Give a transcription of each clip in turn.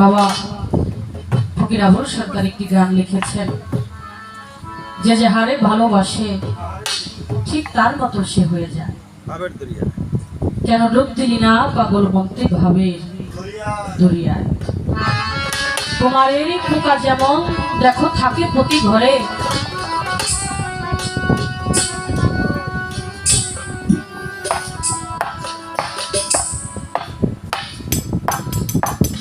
বাবা ফকির আবুল সরকার একটি গান লিখেছেন। যে যে হারে ভালোবাসে ঠিক তার মতো সে হয়ে যায়। কেন ডুব দিলি না পাগল মন্ত্রী ভাবে দরিয়ায়? তোমার এরই পোকা যেমন দেখো থাকে প্রতি ঘরে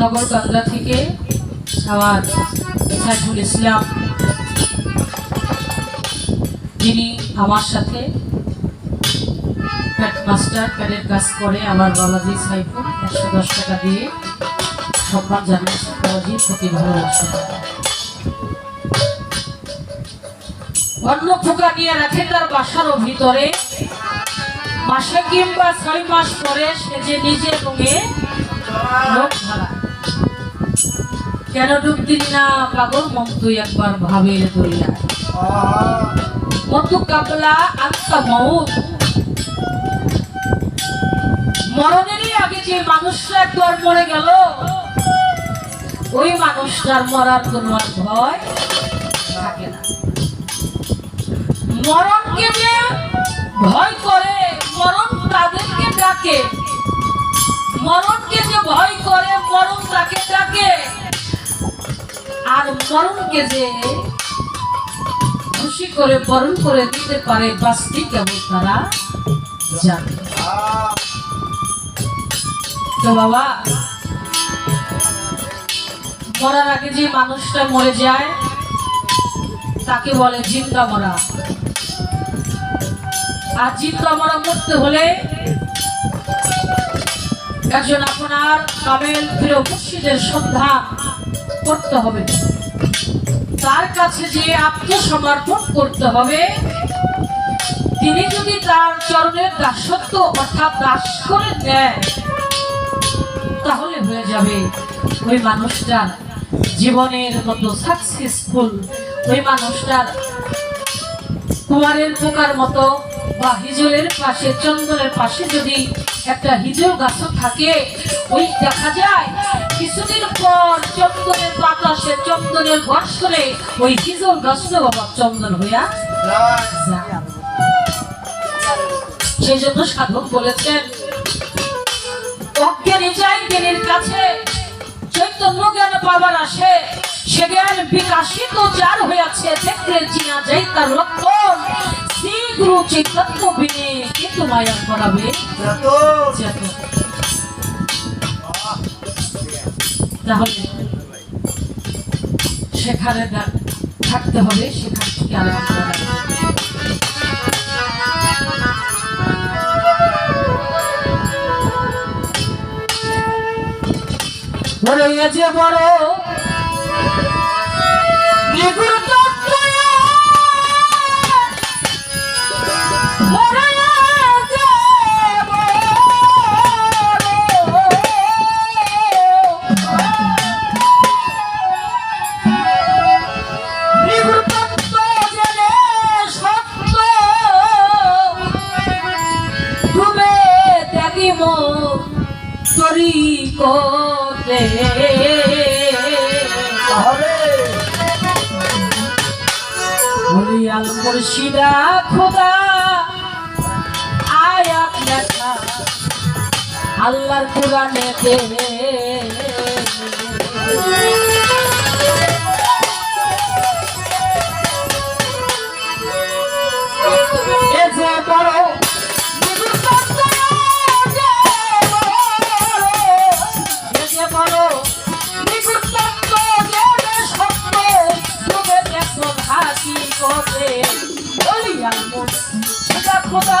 নগর বাংলা থেকে আমার সাইফুল ইসলাম। যিনি আমার সাথে মাস্টার প্যাডের কাজ করে আমার বাবাজি সাইফুল একশো দশ টাকা দিয়ে সম্মান জানিয়েছে বাবাজি প্রতি ভালোবাসে। অন্য পোকা নিয়ে রাখে তার বাসারও ভিতরে। মাসে কিংবা ছয় মাস পরে সে যে নিজে রঙে লোক ধরায় কেন ডুব দিলি না পাগল? মন তুই একবার ভাবে দরিয়া মতু কাবলা আত্মা মৌত মরণেরই আগে যে মানুষটা একবার মরে গেল, ওই মানুষটার মরার কোনো ভয় থাকে না। মরণকে যে ভয় করে, মরণ তাদেরকে ডাকে। আর মরণকে যে খুশি করে বরণ করে দিতে পারে বাস্তি কেবল তারা জানে। তো বাবা, মরার আগে যে মানুষটা মরে যায়, তাকে বলে জিন্দা মরা। আর জিন্দা মরা মরতে হলে একজন আপনার কামেল প্রিয় মুর্শিদের সন্ধান করতে হবে। তার কাছে যে আত্মসমর্পণ করতে হবে, তিনি যদি তার চরণের দাসত্ব অর্থাৎ দাস করে দেয় তাহলে হয়ে যাবে ওই মানুষটার জীবনের মতো সাকসেসফুল ওই মানুষটার কুমারের পোকার মতো বা হিজলের পাশে, চন্দনের পাশে যদি একটা হিজল গাছও থাকে, ওই দেখা যায় কিছুদিন পর চন্দনের বাতাসে চন্দনের বর্ষণে ওই হিজল গাছটা বাবা চন্দন হইয়া সেই জন্য সাধক বলেছেন অজ্ঞানী যায় জ্ঞানীর কাছে চৈতন্য জ্ঞান পাবার আসে। সে জ্ঞান বিকাশিত যার হয়েছে দেখলে চিনা যায় তার লক্ষণ শ্রী গুরু চৈতন্য বিনে কে তোমায় আর করাবে তাহলে সেখানে থাকতে হবে সেখান থেকে ওরে যে বড় নিগুড় তত্ত্ব খোদা আয়াত লেখা আল্লাহর কোরআনে দে এ খোদা,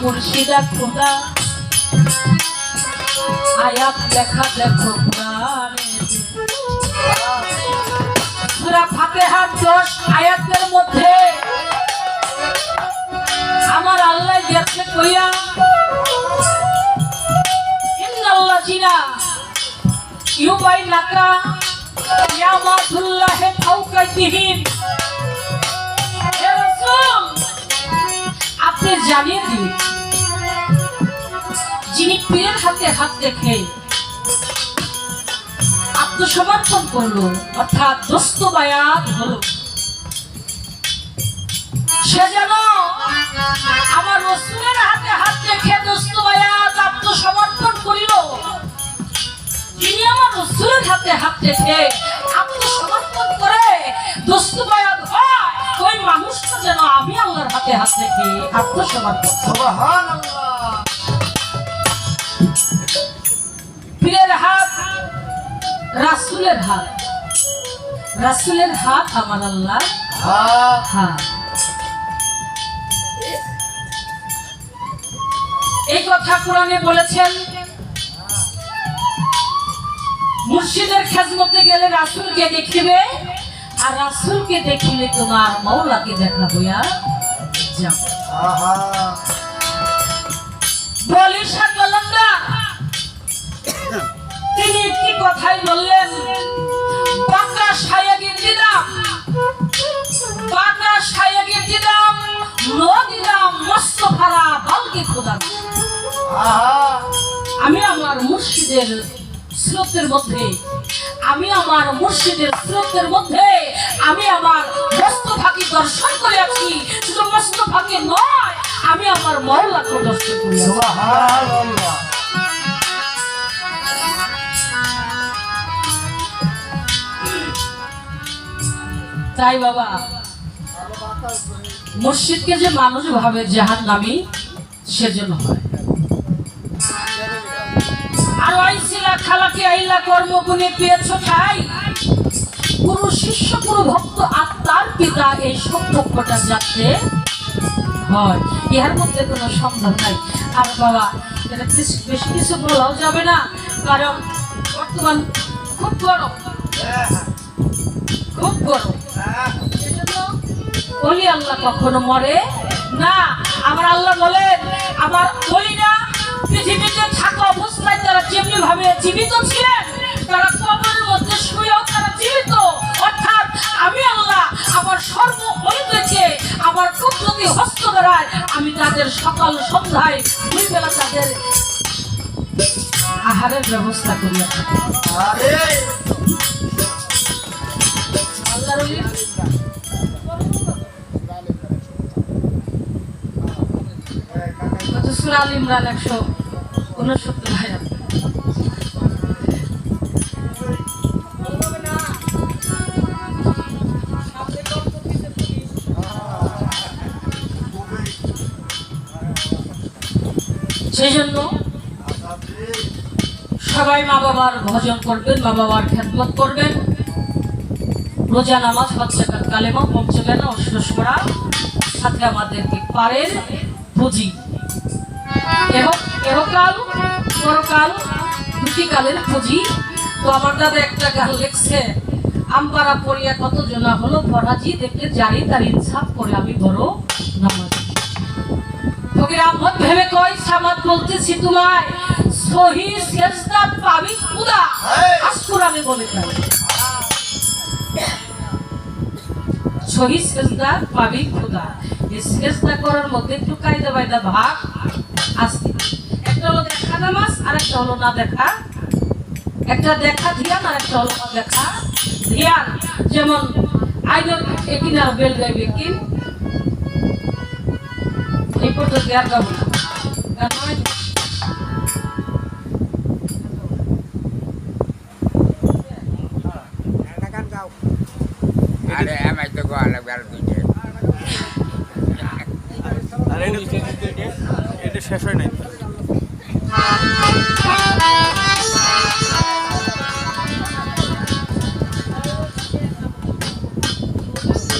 মুর্শিদা খোদা। আয়াত দেখা দেখো সূরা ফাতিহার 10 আয়াতের মধ্যে, আমার আল্লাহ দিয়েছে কইয়া, ইন্নাল্লাযিনা ইউবাইনাকা ইয়ামাতুল্লাহি ফাওকাতিহিম। আপনি জানিয়ে দিন যিনি পীরের হাতে হাত রেখে আত্মসমর্পণ করল, অর্থাৎ দোস্ত বায়াত হলো। সে যেন আমার রসুলের হাতে হাত রেখে দোস্ত বায়াত আত্মসমর্পণ করিল। যিনি আমার রসুলের হাতে হাত রেখে আত্মসমর্পণ করে দোস্ত বায়াত হয় ওই মানুষটা যেন আমি আল্লাহর হাতে হাত রেখে আত্মসমর্পণ পীরের হাত রাসুলের হাত। রাসুলের হাত আমার আল্লাহ হাত। এই কথা কোরআনে বলেছেন মুর্শিদের খেজমতে গেলে রাসুলকে দেখিবে আর রাসুলকে দেখিলে তোমার মৌলাকে দেখা হইয়া যাবে আহা। বলি সাকলন্দা তিনি একটি কথাই বললেন? বাঁকা সায়াগি দিলাম বাঁকা সায়াগি দিলাম ন দিলাম মস্ত ভাড়া বালকে খোদা আহা। আমি আমার মুর্শিদের স্রোতের মধ্যে আমি আমার মুর্শিদের স্রোতের মধ্যে আমি আমার মস্ত ফাঁকি দর্শন করে আছি শুধু মস্ত ফাঁকি নয় আমি আমার মহলাকে দর্শন করে তাই বাবা মসজিদকে যে মানুষ ভাবে জাহান নামি সেজন্য হয়। আর আইসিলা খালাকে আইলা কর্মগুণে পেয়েছ তাই? গুরু শিষ্য গুরু ভক্ত আত্মার পিতা এই সম্পর্কটা যাতে হয়। ইহার মধ্যে কোনো সন্দেহ নাই। আর বাবা বেশি কিছু বলাও যাবে না, কারণ বর্তমান খুব গরম। খুব গরম। বলি, আল্লাহ কখনো মরে না। আমার আল্লাহ বলেন, আমার বলি না পৃথিবীতে থাকা অবস্থায় তারা যেমনি ভাবে জীবিত ছিলেন, তারা কবরের মধ্যে তারা জীবিত অর্থাৎ আমি আল্লাহ আমার সর্ব অলিতেছে আমার কুদরতি হস্ত দ্বারায় আমি তাদের সকাল সন্ধ্যায় দুই বেলা তাদের আহারের ব্যবস্থা করিয়া থাকি। আরে আল্লাহর ওলি? কত সুরা আল ইমরান একশো উনসত্তর আয়াত। সেই জন্য সবাই মা বাবার ভজন করবেন, মা বাবার খেদমত করবেন। রোজা নামাজ হচ্ছে কালেমা পঞ্চগানা অশ্বরা সাথে আমাদেরকে পারের পুঁজি। তো আমার একটা গান কত জনা হলো জারি তার ইনসাফ করে আমি বড় কই বলতেছি তোমায় সহি সেজদা পাবি খুদা। আমি বলে যাই সহি সেজদা পাবি খুদা। এই সেজদা করার মধ্যে একটু কায়দা বায়দা ভাগ আছে। একটা হলো দেখা নামাজ আর একটা হলো না দেখা। একটা দেখা ধ্যান আর একটা হলো না দেখা ধ্যান। যেমন আইনের একিনার বেল গাইবে কি? এই পর্যন্ত আর গাবো না? আরে আমার তো গোয়া লাগবে আর দুইটা এটা শেষ হয় নাই। হ্যাঁ।